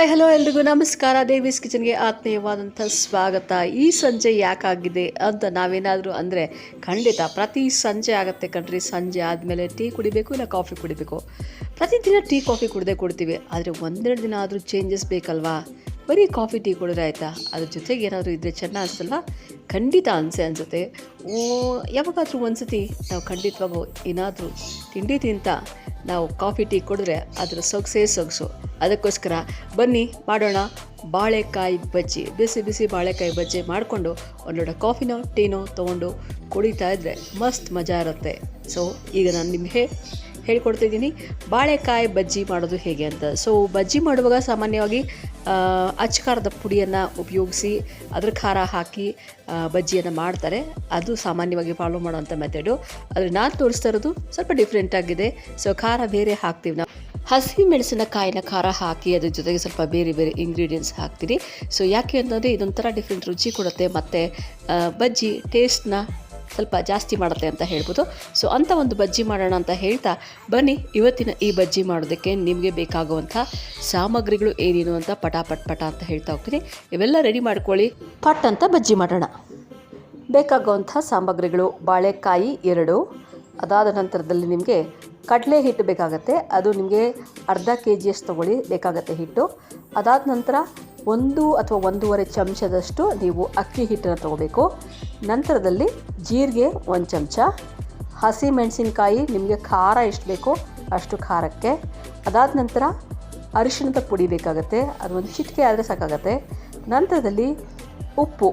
Hi, hello ಎಲ್ರಿಗೂ ನಮಸ್ಕಾರ. ದೇವೀಸ್ ಕಿಚನ್ಗೆ ಆತ್ಮೀಯವಾದಂಥ ಸ್ವಾಗತ. ಈ ಸಂಜೆ ಯಾಕಾಗಿದೆ ಅಂತ ನಾವೇನಾದರೂ ಅಂದರೆ ಖಂಡಿತ ಪ್ರತಿ ಸಂಜೆ ಆಗುತ್ತೆ ಕಣ್ರಿ. ಸಂಜೆ ಆದಮೇಲೆ ಟೀ ಕುಡಿಬೇಕು ಇಲ್ಲ ಕಾಫಿ ಕುಡಿಬೇಕು. ಪ್ರತಿದಿನ ಟೀ, ಕಾಫಿ ಕುಡದೆ ಕೊಡ್ತೀವಿ. ಆದರೆ ಒಂದೆರಡು ದಿನ ಆದರೂ ಚೇಂಜಸ್ ಬೇಕಲ್ವಾ? ಬರೀ ಕಾಫಿ ಟೀ ಕುಡಿದ್ರೆ ಆಯಿತಾ? ಅದ್ರ ಜೊತೆಗೆ ಏನಾದರೂ ಇದ್ದರೆ ಚೆನ್ನ ಅನಿಸಲ್ಲ ಖಂಡಿತ ಅನಿಸೆ ಅನಿಸುತ್ತೆ. ಯಾವಾಗಾದರೂ ಒಂದ್ಸತಿ ನಾವು ಖಂಡಿತವಾಗೂ ಏನಾದರೂ ತಿಂಡಿ ತಿಂತ ನಾವು ಕಾಫಿ ಟೀ ಕುಡಿದ್ರೆ ಅದರ ಸೊಗಸೇ ಸೊಗಸು. ಅದಕ್ಕೋಸ್ಕರ ಬನ್ನಿ ಮಾಡೋಣ ಬಾಳೆಕಾಯಿ ಬಜ್ಜಿ. ಬಿಸಿ ಬಿಸಿ ಬಾಳೆಕಾಯಿ ಬಜ್ಜಿ ಮಾಡಿಕೊಂಡು ಒಂದೊಡ ಕಾಫಿನೋ, ಟೀನೋ ತೊಗೊಂಡು ಕುಡಿತಾ ಇದ್ದರೆ ಮಸ್ತ್ ಮಜಾ ಇರುತ್ತೆ. ಸೊ ಈಗ ನಾನು ನಿಮಗೆ ಹೇಳ್ಕೊಡ್ತಿದ್ದೀನಿ. ಬಾಳೆಕಾಯಿ ಬಜ್ಜಿ ಮಾಡೋದು ಹೇಗೆ ಅಂತ. ಸೊ ಬಜ್ಜಿ ಮಾಡುವಾಗ ಸಾಮಾನ್ಯವಾಗಿ ಅಚ್ಚಖಾರದ ಅಚ್ಕಾರದ ಪುಡಿಯನ್ನು ಉಪಯೋಗಿಸಿ, ಅದ್ರ ಖಾರ ಹಾಕಿ ಬಜ್ಜಿಯನ್ನು ಮಾಡ್ತಾರೆ. ಅದು ಸಾಮಾನ್ಯವಾಗಿ ಫಾಲೋ ಮಾಡೋವಂಥ ಮೆಥಡು ಆದರೆ ನಾನು ತೋರಿಸ್ತಾ ಇರೋದು ಸ್ವಲ್ಪ ಡಿಫ್ರೆಂಟ್ ಆಗಿದೆ. ಸೊ ಖಾರ ಬೇರೆ ಹಾಕ್ತೀವಿ ನಾವು. ಹಸಿ ಮೆಣಸಿನಕಾಯಿನ ಖಾರ ಹಾಕಿ, ಅದ್ರ ಜೊತೆಗೆ ಸ್ವಲ್ಪ ಬೇರೆ ಬೇರೆ ಇಂಗ್ರೀಡಿಯೆಂಟ್ಸ್ ಹಾಕ್ತೀನಿ ಸೊ ಯಾಕೆ ಅಂತಂದರೆ ಇದೊಂಥರ ಡಿಫ್ರೆಂಟ್ ರುಚಿ ಕೊಡುತ್ತೆ. ಮತ್ತು ಬಜ್ಜಿ ಟೇಸ್ಟ್ನ ಸ್ವಲ್ಪ ಜಾಸ್ತಿ ಮಾಡುತ್ತೆ ಅಂತ ಹೇಳ್ಬೋದು. ಸೊ ಅಂಥ ಒಂದು ಬಜ್ಜಿ ಮಾಡೋಣ ಅಂತ ಹೇಳ್ತಾ ಬನ್ನಿ. ಇವತ್ತಿನ ಈ ಬಜ್ಜಿ ಮಾಡೋದಕ್ಕೆ ನಿಮಗೆ ಬೇಕಾಗುವಂಥ ಸಾಮಗ್ರಿಗಳು ಏನೇನು ಅಂತ ಪಟಾಪಟ್ ಪಟ ಅಂತ ಹೇಳ್ತಾ ಹೋಗ್ತೀನಿ. ಇವೆಲ್ಲ ರೆಡಿ ಮಾಡ್ಕೊಳ್ಳಿ. ಪಟ್ ಅಂತ ಬಜ್ಜಿ ಮಾಡೋಣ. ಬೇಕಾಗುವಂಥ ಸಾಮಗ್ರಿಗಳು ಬಾಳೆಕಾಯಿ ಎರಡು. ಅದಾದ ನಂತರದಲ್ಲಿ ನಿಮಗೆ ಕಡಲೆ ಹಿಟ್ಟು ಬೇಕಾಗತ್ತೆ. ಅದು ನಿಮಗೆ ಅರ್ಧ ಕೆ ಜಿಯಷ್ಟು ತೊಗೊಳ್ಳಿ, ಬೇಕಾಗತ್ತೆ ಹಿಟ್ಟು. ಅದಾದ ನಂತರ ಒಂದು ಅಥವಾ ಒಂದೂವರೆ ಚಮಚದಷ್ಟು ನೀವು ಅಕ್ಕಿ ಹಿಟ್ಟನ್ನು ತೊಗೋಬೇಕು. ನಂತರದಲ್ಲಿ ಜೀರಿಗೆ ಒಂದು ಚಮಚ. ಹಸಿ ಮೆಣಸಿನ್ಕಾಯಿ ನಿಮಗೆ ಖಾರ ಎಷ್ಟು ಬೇಕೋ ಅಷ್ಟು ಖಾರಕ್ಕೆ. ಅದಾದ ನಂತರ ಅರಿಶಿಣದ ಪುಡಿ ಬೇಕಾಗುತ್ತೆ. ಅದು ಒಂದು ಚಿಟಿಕೆ ಆದರೆ ಸಾಕಾಗತ್ತೆ. ನಂತರದಲ್ಲಿ ಉಪ್ಪು.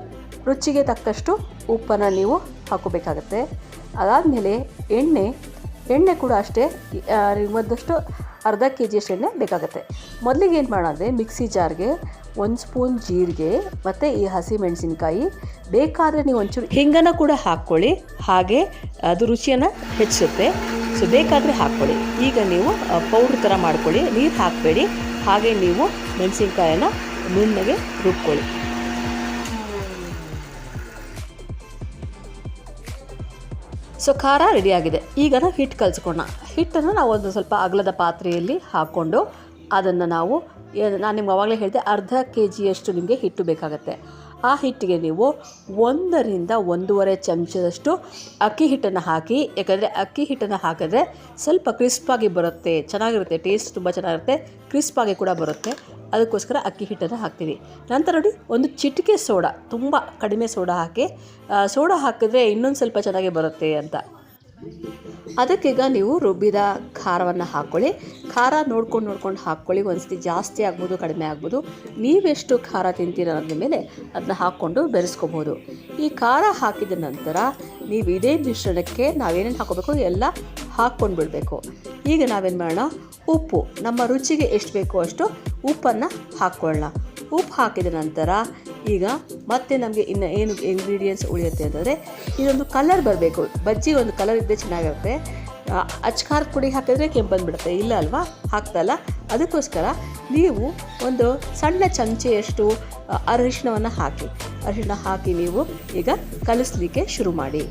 ರುಚಿಗೆ ತಕ್ಕಷ್ಟು ಉಪ್ಪನ್ನು ನೀವು ಹಾಕೋಬೇಕಾಗತ್ತೆ. ಅದಾದಮೇಲೆ ಎಣ್ಣೆ. ಎಣ್ಣೆ ಕೂಡ ಅಷ್ಟೇ. ಒಂದಷ್ಟು ಅರ್ಧ ಕೆ ಜಿಯಷ್ಟು ಎಣ್ಣೆ ಬೇಕಾಗುತ್ತೆ. ಮೊದಲಿಗೆ ಏನು ಮಾಡೋದ್ರೆ ಮಿಕ್ಸಿ ಜಾರ್ಗೆ ಒಂದು ಸ್ಪೂನ್ ಜೀರಿಗೆ ಮತ್ತು ಈ ಹಸಿ ಮೆಣಸಿನ್ಕಾಯಿ ಬೇಕಾದರೆ ನೀವು ಒಂಚೂರು ಹಿಂಗನ್ನು ಕೂಡ ಹಾಕ್ಕೊಳ್ಳಿ. ಹಾಗೆ ಅದು ರುಚಿಯನ್ನು ಹೆಚ್ಚಿಸುತ್ತೆ. ಸೊ ಬೇಕಾದರೆ ಹಾಕ್ಕೊಳ್ಳಿ. ಈಗ ನೀವು ಪೌಡ್ರ್ ಥರ ಮಾಡ್ಕೊಳ್ಳಿ. ನೀರು ಹಾಕಬೇಡಿ. ಹಾಗೆ ನೀವು ಮೆಣಸಿನ್ಕಾಯನ್ನು ನುಣ್ಣಗೆ ರುಬ್ಕೊಳ್ಳಿ. ಸೊ ಖಾರ ರೆಡಿಯಾಗಿದೆ ಈಗ ನಾವು ಹಿಟ್ಟು ಕಲಿಸ್ಕೊಳ್ಳೋಣ ಹಿಟ್ಟನ್ನು ನಾವು ಒಂದು ಸ್ವಲ್ಪ ಅಗಲದ ಪಾತ್ರೆಯಲ್ಲಿ ಹಾಕ್ಕೊಂಡು ಅದನ್ನು ನಾವು ನಾನು ನಿಮ್ಗೆ ಅವಾಗಲೇ ಹೇಳಿದೆ, ಅರ್ಧ ಕೆ ಜಿಯಷ್ಟು ನಿಮಗೆ ಹಿಟ್ಟು ಬೇಕಾಗುತ್ತೆ. ಆ ಹಿಟ್ಟಿಗೆ ನೀವು ಒಂದರಿಂದ ಒಂದೂವರೆ ಚಮಚದಷ್ಟು ಅಕ್ಕಿ ಹಿಟ್ಟನ್ನು ಹಾಕಿ, ಯಾಕಂದರೆ ಅಕ್ಕಿ ಹಿಟ್ಟನ್ನು ಹಾಕಿದ್ರೆ ಸ್ವಲ್ಪ ಕ್ರಿಸ್ಪಾಗಿ ಬರುತ್ತೆ, ಚೆನ್ನಾಗಿರುತ್ತೆ, ಟೇಸ್ಟ್ ತುಂಬ ಚೆನ್ನಾಗಿರುತ್ತೆ, ಕ್ರಿಸ್ಪಾಗಿ ಕೂಡ ಬರುತ್ತೆ. ಅದಕ್ಕೋಸ್ಕರ ಅಕ್ಕಿ ಹಿಟ್ಟನ್ನು ಹಾಕ್ತೀವಿ. ನಂತರ ನೋಡಿ, ಒಂದು ಚಿಟಿಕೆ ಸೋಡಾ, ತುಂಬ ಕಡಿಮೆ ಸೋಡಾ ಹಾಕಿ ಸೋಡಾ ಹಾಕಿದ್ರೆ ಇನ್ನೊಂದು ಸ್ವಲ್ಪ ಚೆನ್ನಾಗಿ ಬರುತ್ತೆ ಅಂತ. ಅದಕ್ಕೀಗ ನೀವು ರುಬ್ಬಿದ ಖಾರವನ್ನು ಹಾಕ್ಕೊಳ್ಳಿ ಖಾರ ನೋಡ್ಕೊಂಡು ನೋಡ್ಕೊಂಡು ಹಾಕ್ಕೊಳ್ಳಿ ಒಂದ್ಸತಿ ಜಾಸ್ತಿ ಆಗ್ಬೋದು, ಕಡಿಮೆ ಆಗ್ಬೋದು. ನೀವೆಷ್ಟು ಖಾರ ತಿಂತೀರ ಅನ್ನೋದ್ರ ಮೇಲೆ ಅದನ್ನ ಹಾಕ್ಕೊಂಡು ಬೆರೆಸ್ಕೋಬೋದು. ಈ ಖಾರ ಹಾಕಿದ ನಂತರ ನೀವು ಇದೇ ಮಿಶ್ರಣಕ್ಕೆ ನಾವೇನೇನು ಹಾಕೋಬೇಕು? ಎಲ್ಲ ಹಾಕ್ಕೊಂಡು ಬಿಡಬೇಕು. ಈಗ ನಾವೇನು ಮಾಡೋಣ? ಉಪ್ಪು. ನಮ್ಮ ರುಚಿಗೆ ಎಷ್ಟು ಬೇಕೋ ಅಷ್ಟು ಉಪ್ಪನ್ನು ಹಾಕ್ಕೊಳ್ಳೋಣ. ಉಪ್ಪು ಹಾಕಿದ ನಂತರ ಈಗ ಮತ್ತೆ ನಮಗೆ ಇನ್ನು ಏನು ಇಂಗ್ರೀಡಿಯೆಂಟ್ಸ್ ಉಳಿಯುತ್ತೆ ಅಂತಂದರೆ ಇದೊಂದು ಕಲರ್ ಬರಬೇಕು. ಬಜ್ಜಿ ಒಂದು ಕಲರ್ ಇದ್ದರೆ ಚೆನ್ನಾಗಿರುತ್ತೆ. ಅಚ್ಕಾರದ ಪುಡಿ ಹಾಕಿದ್ರೆ ಕೆಂಪು ಬಂದುಬಿಡುತ್ತೆ. ಇಲ್ಲ ಅಲ್ವಾ? ಹಾಕ್ತಲ್ಲ ಅದಕ್ಕೋಸ್ಕರ ನೀವು ಒಂದು ಸಣ್ಣ ಚಮಚೆಯಷ್ಟು ಅರಿಶಿಣವನ್ನು ಹಾಕಿ. ಅರಿಶಿಣ ಹಾಕಿ ನೀವು ಈಗ ಕಲಿಸ್ಲಿಕ್ಕೆ ಶುರು ಮಾಡಿ.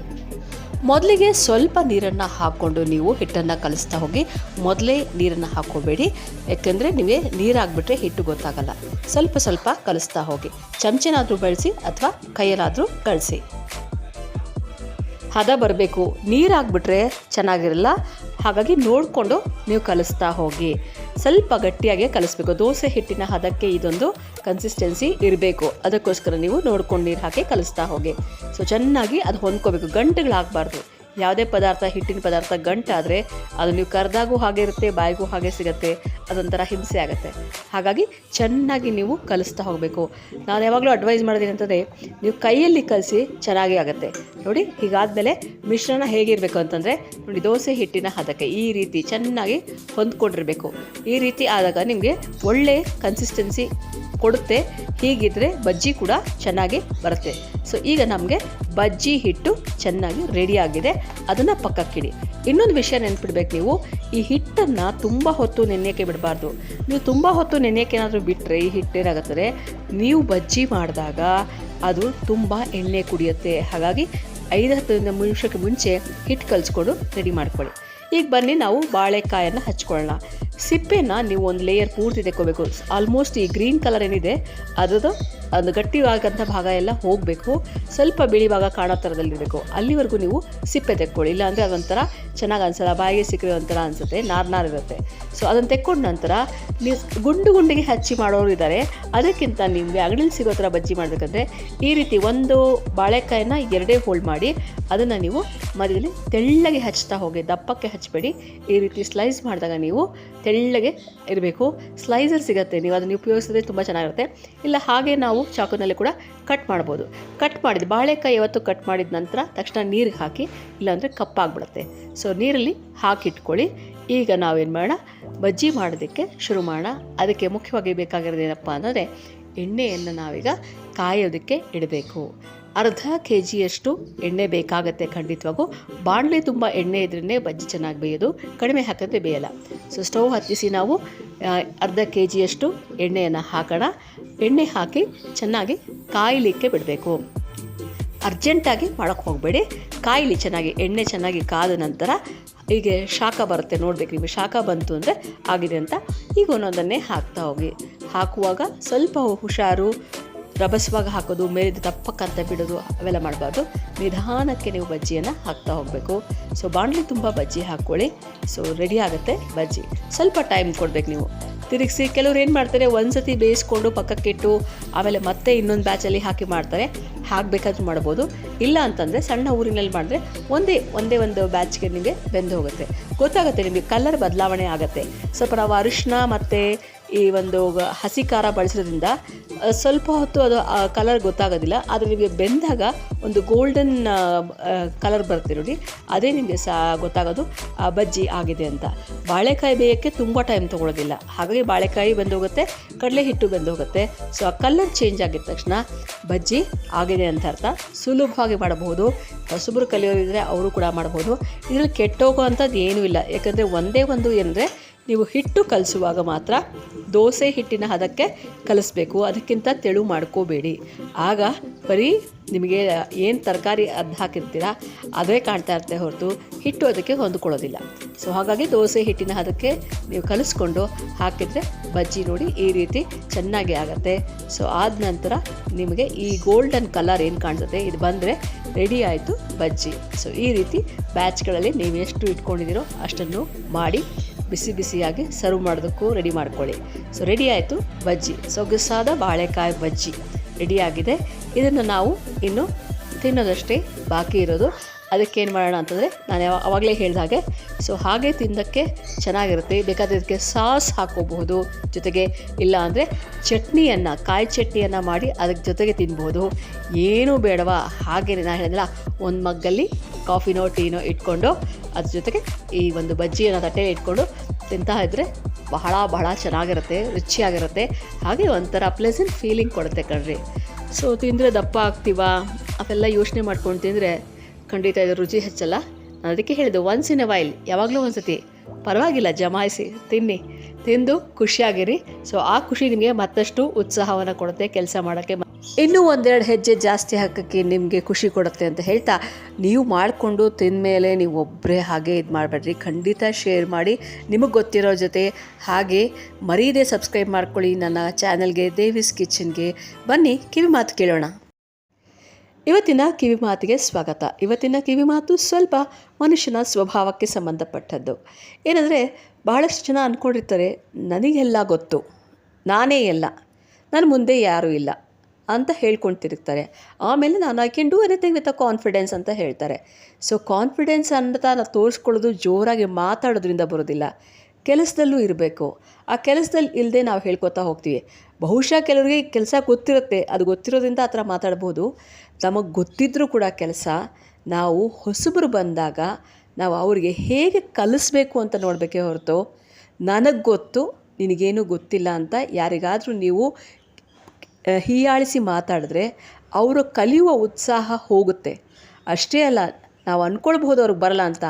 ಮೊದಲಿಗೆ ಸ್ವಲ್ಪ ನೀರನ್ನು ಹಾಕ್ಕೊಂಡು ನೀವು ಹಿಟ್ಟನ್ನು ಕಲಿಸ್ತಾ ಹೋಗಿ ಮೊದಲೇ ನೀರನ್ನು ಹಾಕ್ಕೋಬೇಡಿ. ಯಾಕೆಂದರೆ ನಿಮಗೆ ನೀರಾಗ್ಬಿಟ್ರೆ ಹಿಟ್ಟು ಗೊತ್ತಾಗಲ್ಲ. ಸ್ವಲ್ಪ ಸ್ವಲ್ಪ ಕಲಿಸ್ತಾ ಹೋಗಿ. ಚಮಚನಾದರೂ ಬಳಸಿ ಅಥವಾ ಕೈಯಲ್ಲಾದರೂ ಕಳಿಸಿ. ಹದ ಬರಬೇಕು. ನೀರಾಗ್ಬಿಟ್ರೆ ಚೆನ್ನಾಗಿರಲ್ಲ. ಹಾಗಾಗಿ ನೋಡಿಕೊಂಡು ನೀವು ಕಲಿಸ್ತಾ ಹೋಗಿ. ಸ್ವಲ್ಪ ಗಟ್ಟಿಯಾಗಿ ಕಲಿಸ್ಬೇಕು. ದೋಸೆ ಹಿಟ್ಟಿನ ಹದಕ್ಕೆ ಇದೊಂದು ಕನ್ಸಿಸ್ಟೆನ್ಸಿ ಇರಬೇಕು. ಅದಕ್ಕೋಸ್ಕರ ನೀವು ನೋಡ್ಕೊಂಡು ನೀರು ಹಾಕಿ ಕಲಿಸ್ತಾ ಹೋಗಿ. ಸೊ ಚೆನ್ನಾಗಿ ಅದು ಹೊಂದ್ಕೋಬೇಕು. ಗಂಟುಗಳಾಗಬಾರ್ದು. ಯಾವುದೇ ಪದಾರ್ಥ, ಹಿಟ್ಟಿನ ಪದಾರ್ಥ ಗಂಟಾದರೆ ಅದು ನೀವು ಕರೆದಾಗೂ ಹಾಗೆ ಇರುತ್ತೆ, ಬಾಯಿಗೂ ಹಾಗೆ ಸಿಗುತ್ತೆ, ಅದೊಂಥರ ಹಿಂಸೆ ಆಗುತ್ತೆ. ಹಾಗಾಗಿ ಚೆನ್ನಾಗಿ ನೀವು ಕಲಿಸ್ತಾ ಹೋಗಬೇಕು. ನಾನು ಯಾವಾಗಲೂ ಅಡ್ವೈಸ್ ಮಾಡೋದೇನು ನೀವು ಕೈಯಲ್ಲಿ ಕಲಿಸಿ ಚೆನ್ನಾಗಿ ಆಗುತ್ತೆ. ನೋಡಿ, ಹೀಗಾದಮೇಲೆ ಮಿಶ್ರಣ ಹೇಗಿರಬೇಕು ಅಂತಂದರೆ, ನೋಡಿ, ದೋಸೆ ಹಿಟ್ಟಿನ ಹದಕ್ಕೆ ಈ ರೀತಿ ಚೆನ್ನಾಗಿ ಹೊಂದ್ಕೊಂಡಿರಬೇಕು. ಈ ರೀತಿ ಆದಾಗ ನಿಮಗೆ ಒಳ್ಳೆ ಕನ್ಸಿಸ್ಟೆನ್ಸಿ ಕೊಡುತ್ತೆ, ಹೀಗಿದ್ರೆ ಬಜ್ಜಿ ಕೂಡ ಚೆನ್ನಾಗಿ ಬರುತ್ತೆ. ಸೊ ಈಗ ನಮಗೆ ಬಜ್ಜಿ ಹಿಟ್ಟು ಚೆನ್ನಾಗಿ ರೆಡಿ ಆಗಿದೆ. ಅದನ್ನು ಪಕ್ಕಕ್ಕಿಡಿ. ಇನ್ನೊಂದು ವಿಷಯ ನೆನ್ಪಿಡ್ಬೇಕು ನೀವು, ಈ ಹಿಟ್ಟನ್ನು ತುಂಬ ಹೊತ್ತು ನೆನೆಯೋಕ್ಕೆ ಬಿಡಬಾರ್ದು. ನೀವು ತುಂಬ ಹೊತ್ತು ನೆನೆಯೋಕೆ ಏನಾದರೂ ಬಿಟ್ಟರೆ ಈ ಹಿಟ್ಟೇನಾಗುತ್ತದೆ ನೀವು ಬಜ್ಜಿ ಮಾಡಿದಾಗ ಅದು ತುಂಬ ಎಣ್ಣೆ ಕುಡಿಯುತ್ತೆ. ಹಾಗಾಗಿ ಐದು ಹತ್ತು ನಿಮಿಷಕ್ಕೆ ಮುಂಚೆ ಹಿಟ್ಟು ಕಲಿಸ್ಕೊಂಡು ರೆಡಿ ಮಾಡ್ಕೊಳ್ಳಿ. ಈಗ ಬನ್ನಿ ನಾವು ಬಾಳೆಕಾಯನ್ನು ಹಚ್ಕೊಳ್ಳೋಣ. ಸಿಪ್ಪೆನ ನೀವು ಒಂದು ಲೇಯರ್ ಪೂರ್ತಿ ತೆಕ್ಕೋಬೇಕು. ಆಲ್ಮೋಸ್ಟ್ ಈ ಗ್ರೀನ್ ಕಲರ್ ಏನಿದೆ, ಅದ್ರದ್ದು ಒಂದು ಗಟ್ಟಿವಾಗಂಥ ಭಾಗ ಎಲ್ಲ ಹೋಗಬೇಕು. ಸ್ವಲ್ಪ ಬಿಳಿ ಭಾಗ ಕಾಣೋ ಥರದಲ್ಲಿರಬೇಕು ಅಲ್ಲಿವರೆಗೂ ನೀವು ಸಿಪ್ಪೆ ತೆಕ್ಕೊಳ್ಳಿ. ಇಲ್ಲಾಂದರೆ ಅದೊಂಥರ ಚೆನ್ನಾಗಿ ಅನ್ಸಲ್ಲ. ಬಾಯಿಗೆ ಸಿಕ್ಕರೆ ಒಂಥರ ಅನಿಸುತ್ತೆ. ನಾರ್ ನಾರ್ ಇರುತ್ತೆ. ಸೊ ಅದನ್ನು ತೆಕ್ಕೊಂಡ ನಂತರ ನೀವು ಗುಂಡು ಗುಂಡಿಗೆ ಹಚ್ಚಿ ಮಾಡೋರು ಇದ್ದಾರೆ ಅದಕ್ಕಿಂತ ನಿಮಗೆ ಅಂಗಡಿಲಿ ಸಿಗೋ ಥರ ಬಜ್ಜಿ ಮಾಡಬೇಕಂದ್ರೆ ಈ ರೀತಿ ಒಂದು ಬಾಳೆಕಾಯಿನ ಎರಡೇ ಹೋಲ್ಡ್ ಮಾಡಿ ಅದನ್ನು ನೀವು ಮಧ್ಯದಲ್ಲಿ ತೆಳ್ಳಗೆ ಹಚ್ತಾ ಹೋಗಿ, ದಪ್ಪಕ್ಕೆ ಹಚ್ಚಬೇಡಿ ಈ ರೀತಿ ಸ್ಲೈಸ್ ಮಾಡಿದಾಗ ನೀವು ತೆಳ್ಳಗೆ ಇರಬೇಕು. ಸ್ಲೈಸರ್ ಸಿಗುತ್ತೆ. ನೀವು ಅದನ್ನು ಉಪಯೋಗಿಸಿದ್ರೆ ತುಂಬ ಚೆನ್ನಾಗಿರುತ್ತೆ. ಇಲ್ಲ ಹಾಗೆ ನಾವು ಚಾಕುನಲ್ಲಿ ಕೂಡ ಕಟ್ ಮಾಡ್ಬೋದು. ಕಟ್ ಮಾಡಿದ ಬಾಳೆಕಾಯಿ ಯಾವತ್ತು ಕಟ್ ಮಾಡಿದ ನಂತರ ತಕ್ಷಣ ನೀರಿಗೆ ಹಾಕಿ, ಇಲ್ಲಾಂದರೆ ಕಪ್ಪಾಗ್ಬಿಡುತ್ತೆ ಸೊ ನೀರಲ್ಲಿ ಹಾಕಿಟ್ಕೊಳ್ಳಿ. ಈಗ ನಾವೇನು ಮಾಡೋಣ? ಬಜ್ಜಿ ಮಾಡೋದಕ್ಕೆ ಶುರು ಮಾಡೋಣ. ಅದಕ್ಕೆ ಮುಖ್ಯವಾಗಿ ಬೇಕಾಗಿರೋದು ಏನಪ್ಪ ಅಂದರೆ, ಎಣ್ಣೆಯನ್ನು ನಾವೀಗ ಕಾಯೋದಕ್ಕೆ ಇಡಬೇಕು. ಅರ್ಧ ಕೆ ಜಿಯಷ್ಟು ಎಣ್ಣೆ ಬೇಕಾಗುತ್ತೆ ಖಂಡಿತವಾಗೂ. ಬಾಣಲೆ ತುಂಬ ಎಣ್ಣೆ ಇದ್ರೇ ಬಜ್ಜಿ ಚೆನ್ನಾಗಿ ಬೇಯೋದು. ಕಡಿಮೆ ಹಾಕಿದ್ರೆ ಬೇಯಲ್ಲ. ಸೊ ಸ್ಟವ್ ಹತ್ತಿಸಿ ನಾವು ಅರ್ಧ ಕೆ ಜಿಯಷ್ಟು ಎಣ್ಣೆಯನ್ನು ಹಾಕೋಣ. ಎಣ್ಣೆ ಹಾಕಿ ಚೆನ್ನಾಗಿ ಕಾಯಲಿಕ್ಕೆ ಬಿಡಬೇಕು. ಅರ್ಜೆಂಟಾಗಿ ಮಾಡೋಕ್ಕೆ ಹೋಗಬೇಡಿ. ಕಾಯಿಲಿ ಚೆನ್ನಾಗಿ, ಎಣ್ಣೆ ಚೆನ್ನಾಗಿ ಕಾದ ನಂತರ ಹೀಗೆ ಶಾಖ ಬರುತ್ತೆ ನೋಡ್ಬೇಕು ನಿಮಗೆ. ಶಾಖ ಬಂತು ಅಂದರೆ ಆಗಿದೆ ಅಂತ ಈಗ ಒಂದೊಂದನ್ನೇ ಹಾಕ್ತಾ ಹೋಗಿ. ಹಾಕುವಾಗ ಸ್ವಲ್ಪ ಹುಷಾರು ರಭಸವಾಗಿ ಹಾಕೋದು ಮೇಲಿದ್ದು ತಪ್ಪಕ್ಕಂತ ಬಿಡೋದು, ಅವೆಲ್ಲ ಮಾಡಬಾರ್ದು. ನಿಧಾನಕ್ಕೆ ನೀವು ಬಜ್ಜಿಯನ್ನು ಹಾಕ್ತಾ ಹೋಗಬೇಕು. ಸೊ ಬಾಣಲಿ ತುಂಬ ಬಜ್ಜಿ ಹಾಕ್ಕೊಳ್ಳಿ. ಸೊ ರೆಡಿ ಆಗುತ್ತೆ ಬಜ್ಜಿ. ಸ್ವಲ್ಪ ಟೈಮ್ ಕೊಡಬೇಕು ನೀವು. ತಿರುಗಿಸಿ, ಕೆಲವ್ರು ಏನು ಮಾಡ್ತಾರೆ, ಒಂದ್ಸತಿ ಬೇಯಿಸ್ಕೊಂಡು ಪಕ್ಕಕ್ಕಿಟ್ಟು ಆಮೇಲೆ ಮತ್ತೆ ಇನ್ನೊಂದು ಬ್ಯಾಚಲ್ಲಿ ಹಾಕಿ ಮಾಡ್ತಾರೆ. ಹಾಕಬೇಕಾದ್ರೂ ಮಾಡ್ಬೋದು. ಇಲ್ಲ ಅಂತಂದರೆ, ಸಣ್ಣ ಊರಿನಲ್ಲಿ ಮಾಡಿದ್ರೆ ಒಂದೇ ಒಂದೇ ಒಂದು ಬ್ಯಾಚ್ಗೆ ನಿಮಗೆ ಬೆಂದು ಹೋಗುತ್ತೆ. ಗೊತ್ತಾಗುತ್ತೆ ನಿಮಗೆ ಕಲರ್ ಬದಲಾವಣೆ ಆಗುತ್ತೆ. ಸ್ವಲ್ಪ ನಾವು ಅರಿಶಿನ ಮತ್ತು ಈ ಒಂದು ಹಸಿ ಖಾರ ಬಳಸೋದ್ರಿಂದ ಸ್ವಲ್ಪ ಹೊತ್ತು ಅದು ಕಲರ್ ಗೊತ್ತಾಗೋದಿಲ್ಲ. ಆದರೆ ನಿಮಗೆ ಬೆಂದಾಗ ಒಂದು ಗೋಲ್ಡನ್ ಕಲರ್ ಬರುತ್ತೆ ನೋಡಿ. ಅದೇ ನಿಮಗೆ ಸಹ ಗೊತ್ತಾಗೋದು, ಆ, ಬಜ್ಜಿ ಆಗಿದೆ ಅಂತ. ಬಾಳೆಕಾಯಿ ಬೇಯೋಕ್ಕೆ ತುಂಬ ಟೈಮ್ ತೊಗೊಳೋದಿಲ್ಲ. ಹಾಗಾಗಿ ಬಾಳೆಕಾಯಿ ಬೆಂದೋಗುತ್ತೆ ಕಡಲೆ ಹಿಟ್ಟು ಬೆಂದೋಗುತ್ತೆ. ಸೊ ಆ ಕಲರ್ ಚೇಂಜ್ ಆಗಿದ ತಕ್ಷಣ ಬಜ್ಜಿ ಆಗಿದೆ ಅಂತ ಅರ್ಥ. ಸುಲಭವಾಗಿ ಮಾಡಬಹುದು. ಹೊಸಬರು ಕಲಿಯೋರಿದ್ರೆ ಅವರು ಕೂಡ ಮಾಡಬಹುದು. ಇದರಲ್ಲಿ ಕೆಟ್ಟೋಗೋ ಅಂಥದ್ದು ಏನೂ ಇಲ್ಲ. ಯಾಕಂದರೆ ಒಂದೇ ಒಂದು ಏನಂದರೆ ನೀವು ಹಿಟ್ಟು ಕಲಿಸುವಾಗ ಮಾತ್ರ ದೋಸೆ ಹಿಟ್ಟಿನ ಹದಕ್ಕೆ ಕಲಿಸ್ಬೇಕು. ಅದಕ್ಕಿಂತ ತೆಳು ಮಾಡ್ಕೋಬೇಡಿ. ಆಗ ಬರೀ ನಿಮಗೆ ಏನು ತರಕಾರಿ ಅದು ಹಾಕಿರ್ತೀರ, ಅದೇ ಕಾಣ್ತಾ ಇರುತ್ತೆ ಹೊರತು ಹಿಟ್ಟು ಅದಕ್ಕೆ ಹೊಂದ್ಕೊಳ್ಳೋದಿಲ್ಲ. ಸೊ ಹಾಗಾಗಿ ದೋಸೆ ಹಿಟ್ಟಿನ ಹದಕ್ಕೆ ನೀವು ಕಲಿಸ್ಕೊಂಡು ಹಾಕಿದರೆ ಬಜ್ಜಿ ನೋಡಿ ಈ ರೀತಿ ಚೆನ್ನಾಗಿ ಆಗುತ್ತೆ. ಸೊ ಆದ ನಂತರ ನಿಮಗೆ ಈ ಗೋಲ್ಡನ್ ಕಲರ್ ಏನು ಕಾಣಿಸುತ್ತೆ, ಇದು ಬಂದರೆ ರೆಡಿ ಆಯಿತು ಬಜ್ಜಿ. ಸೊ ಈ ರೀತಿ ಬ್ಯಾಚ್ಗಳಲ್ಲಿ ನೀವು ಎಷ್ಟು ಇಟ್ಕೊಂಡಿದ್ದೀರೋ ಅಷ್ಟನ್ನು ಮಾಡಿ ಬಿಸಿ ಬಿಸಿಯಾಗಿ ಸರ್ವ್ ಮಾಡೋದಕ್ಕೂ ರೆಡಿ ಮಾಡ್ಕೊಳ್ಳಿ. ಸೊ ರೆಡಿ ಆಯಿತು, ಬಜ್ಜಿ. ಸೊಗಸಾದ ಬಾಳೆಕಾಯಿ ಬಜ್ಜಿ ರೆಡಿಯಾಗಿದೆ ಇದನ್ನು ನಾವು ಇನ್ನು ತಿನ್ನೋದಷ್ಟೇ ಬಾಕಿ ಇರೋದು. ಅದಕ್ಕೆ ಏನು ಮಾಡೋಣ ಅಂತಂದರೆ ನಾನು ಯಾವ ಹೇಳಿದ ಹಾಗೆ ಸೊ ಹಾಗೆ ತಿನ್ನೋಕ್ಕೆ ಚೆನ್ನಾಗಿರುತ್ತೆ. ಬೇಕಾದರೆ ಇದಕ್ಕೆ ಸಾಸ್ ಹಾಕೋಬಹುದು ಜೊತೆಗೆ ಇಲ್ಲ ಅಂದರೆ ಚಟ್ನಿಯನ್ನು, ಕಾಯಿ ಚಟ್ನಿಯನ್ನು ಮಾಡಿ ಅದಕ್ಕೆ ಜೊತೆಗೆ ತಿನ್ಬೋದು ಏನೂ ಬೇಡವಾ? ಹಾಗೆ ನಾನು ಹೇಳಿದ್ರಲ್ಲ ಒಂದು ಮಗ್ಗಲ್ಲಿ ಕಾಫಿನೋ, ಟೀನೋ ಇಟ್ಕೊಂಡು ಅದ್ರ ಜೊತೆಗೆ ಈ ಒಂದು ಬಜ್ಜಿಯನ್ನು ತಟ್ಟೆ ಇಟ್ಕೊಂಡು ತಿಂತಾ ಇದ್ದರೆ ಬಹಳ ಬಹಳ ಚೆನ್ನಾಗಿರುತ್ತೆ, ರುಚಿಯಾಗಿರುತ್ತೆ. ಹಾಗೆ ಒಂಥರ ಪ್ಲೆಸೆಂಟ್ ಫೀಲಿಂಗ್ ಕೊಡುತ್ತೆ ಕಣ್ರಿ. ಸೊ ತಿಂದರೆ ದಪ್ಪ ಆಗ್ತೀವಾ? ಅವೆಲ್ಲ ಯೋಚನೆ ಮಾಡ್ಕೊಂಡು ತಿಂದರೆ ಖಂಡಿತ ಇದು ರುಚಿ ಹೆಚ್ಚಲ್ಲ. ಅದಕ್ಕೆ ಹೇಳಿದೆ ಒನ್ಸ್ ಇನ್ ಎ ವೈಲ್ ಯಾವಾಗಲೂ ಒಂದು ಸತಿ ಪರವಾಗಿಲ್ಲ, ಜಮಾಯಿಸಿ, ತಿನ್ನಿ. ತಿಂದು ಖುಷಿಯಾಗಿರಿ. ಸೊ ಆ ಖುಷಿ ನಿಮಗೆ ಮತ್ತಷ್ಟು ಉತ್ಸಾಹವನ್ನು ಕೊಡುತ್ತೆ ಕೆಲಸ ಮಾಡೋಕ್ಕೆ. ಇನ್ನೂ ಒಂದೆರಡು ಹೆಜ್ಜೆ ಜಾಸ್ತಿ ಹಾಕೋಕ್ಕೆ ನಿಮಗೆ ಖುಷಿ ಕೊಡುತ್ತೆ ಅಂತ ಹೇಳ್ತಾ, ನೀವು ಮಾಡಿಕೊಂಡು ತಿಂದಮೇಲೆ ನೀವು ಒಬ್ಬರೇ ಹಾಗೆ ಇದು ಮಾಡಬೇಡ್ರಿ. ಖಂಡಿತ ಶೇರ್ ಮಾಡಿ. ನಿಮಗೆ ಗೊತ್ತಿರೋ ಜೊತೆ ಹಾಗೆ ಮರೀದೆ ಸಬ್ಸ್ಕ್ರೈಬ್ ಮಾಡ್ಕೊಳ್ಳಿ. ನನ್ನ ಚಾನಲ್ಗೆ ದೇವಿಸ್ ಕಿಚನ್ಗೆ ಬನ್ನಿ. ಕಿವಿ ಮಾತು ಕೇಳೋಣ. ಇವತ್ತಿನ ಕಿವಿ ಮಾತಿಗೆ ಸ್ವಾಗತ. ಇವತ್ತಿನ ಕಿವಿ ಮಾತು ಸ್ವಲ್ಪ ಮನುಷ್ಯನ ಸ್ವಭಾವಕ್ಕೆ ಸಂಬಂಧಪಟ್ಟದ್ದು. ಏನಂದರೆ, ಬಹಳಷ್ಟು ಜನ ಅಂದ್ಕೊಂಡಿರ್ತಾರೆ ನನಗೆಲ್ಲ ಗೊತ್ತು. ನಾನೇ ಎಲ್ಲ. ನನ್ನ ಮುಂದೆ ಯಾರೂ ಇಲ್ಲ. ಅಂತ ಹೇಳ್ಕೊಳ್ತಿರ್ತಾರೆ ಆಮೇಲೆ ನಾನು I can do anything with a confidence ಅಂತ ಹೇಳ್ತಾರೆ. ಸೊ ಕಾನ್ಫಿಡೆನ್ಸ್ ಅಂತ ನಾನು ತೋರಿಸ್ಕೊಳ್ಳೋದು ಜೋರಾಗಿ ಮಾತಾಡೋದ್ರಿಂದ ಬರೋದಿಲ್ಲ. ಕೆಲಸದಲ್ಲೂ ಇರಬೇಕು. ಆ ಕೆಲಸದಲ್ಲಿ ಇಲ್ಲದೆ ನಾವು ಹೇಳ್ಕೊತಾ ಹೋಗ್ತೀವಿ. ಬಹುಶಃ ಕೆಲವರಿಗೆ ಕೆಲಸ ಗೊತ್ತಿರುತ್ತೆ. ಅದು ಗೊತ್ತಿರೋದ್ರಿಂದ ಆ ಥರ ಮಾತಾಡ್ಬೋದು. ತಮಗೆ ಗೊತ್ತಿದ್ದರೂ ಕೂಡ ಕೆಲಸ. ನಾವು ಹೊಸಬರು ಬಂದಾಗ ನಾವು ಅವರಿಗೆ ಹೇಗೆ ಕಲಿಸ್ಬೇಕು ಅಂತ ನೋಡಬೇಕೇ ಹೊರತು ನನಗೆ ಗೊತ್ತು, ನಿನಗೇನು ಗೊತ್ತಿಲ್ಲ ಅಂತ ಯಾರಿಗಾದರೂ ನೀವು ಹೀಯಾಳಿಸಿ ಮಾತಾಡಿದ್ರೆ ಅವರು ಕಲಿಯುವ ಉತ್ಸಾಹ ಹೋಗುತ್ತೆ. ಅಷ್ಟೇ ಅಲ್ಲ, ನಾವು ಅಂದ್ಕೊಳ್ಬಹುದು ಅವ್ರಿಗೆ ಬರಲ್ಲ ಅಂತ.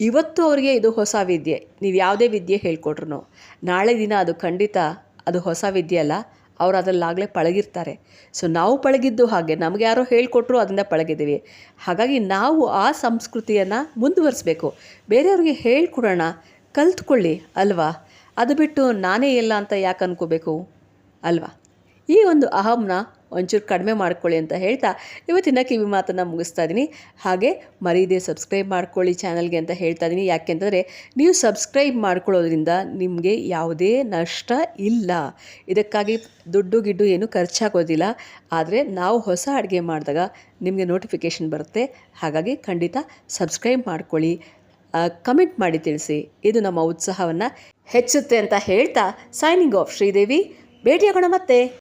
ಇವತ್ತು ಅವರಿಗೆ ಇದು ಹೊಸ ವಿದ್ಯೆ. ನೀವು ಯಾವುದೇ ವಿದ್ಯೆ ಹೇಳ್ಕೊಟ್ರು ನಾಳೆ ದಿನ ಅದು ಖಂಡಿತ ಅದು ಹೊಸ ವಿದ್ಯೆ ಅಲ್ಲ. ಅವರು ಅದರಲ್ಲಾಗಲೇ ಪಳಗಿರ್ತಾರೆ. ಸೊ, ನಾವು ಪಳಗಿದ್ದು ಹಾಗೆ. ನಮಗೆ ಯಾರೋ ಹೇಳಿಕೊಟ್ರು ಅದರಿಂದ ಪಳಗಿದ್ದೀವಿ. ಹಾಗಾಗಿ ನಾವು ಆ ಸಂಸ್ಕೃತಿಯನ್ನು ಮುಂದುವರಿಸ್ಬೇಕು. ಬೇರೆಯವ್ರಿಗೆ ಹೇಳ್ಕೊಡೋಣ. ಕಲ್ತ್ಕೊಳ್ಳಿ, ಅಲ್ವಾ? ಅದು ಬಿಟ್ಟು ನಾನೇ ಇಲ್ಲ ಅಂತ ಯಾಕೆ ಅನ್ಕೋಬೇಕು ಅಲ್ವಾ? ಈ ಒಂದು ಅಹಂನ ಒಂಚೂರು ಕಡಿಮೆ ಮಾಡ್ಕೊಳ್ಳಿ ಅಂತ ಹೇಳ್ತಾ ಇವತ್ತಿನ ಕಿವಿ ಮಾತನ್ನು ಮುಗಿಸ್ತಾ ಇದ್ದೀನಿ. ಹಾಗೆ ಮರೀದೇ ಸಬ್ಸ್ಕ್ರೈಬ್ ಮಾಡ್ಕೊಳ್ಳಿ ಚಾನಲ್ಗೆ ಅಂತ ಹೇಳ್ತಾ ಇದ್ದೀನಿ. ಯಾಕೆಂತಂದರೆ ನೀವು ಸಬ್ಸ್ಕ್ರೈಬ್ ಮಾಡ್ಕೊಳ್ಳೋದ್ರಿಂದ ನಿಮಗೆ ಯಾವುದೇ ನಷ್ಟ ಇಲ್ಲ. ಇದಕ್ಕಾಗಿ ದುಡ್ಡು ಗಿಡ್ಡು ಏನು ಖರ್ಚಾಗೋದಿಲ್ಲ. ಆದರೆ ನಾವು ಹೊಸ ಅಡುಗೆ ಮಾಡಿದಾಗ ನಿಮಗೆ ನೋಟಿಫಿಕೇಷನ್ ಬರುತ್ತೆ. ಹಾಗಾಗಿ ಖಂಡಿತ ಸಬ್ಸ್ಕ್ರೈಬ್ ಮಾಡ್ಕೊಳ್ಳಿ. ಕಮೆಂಟ್ ಮಾಡಿ ತಿಳಿಸಿ. ಇದು ನಮ್ಮ ಉತ್ಸಾಹವನ್ನು ಹೆಚ್ಚುತ್ತೆ ಅಂತ ಹೇಳ್ತಾ ಸೈನಿಂಗ್ ಆಫ್ ಶ್ರೀದೇವಿ. ಭೇಟಿಯಾಗೋಣ ಮತ್ತೆ.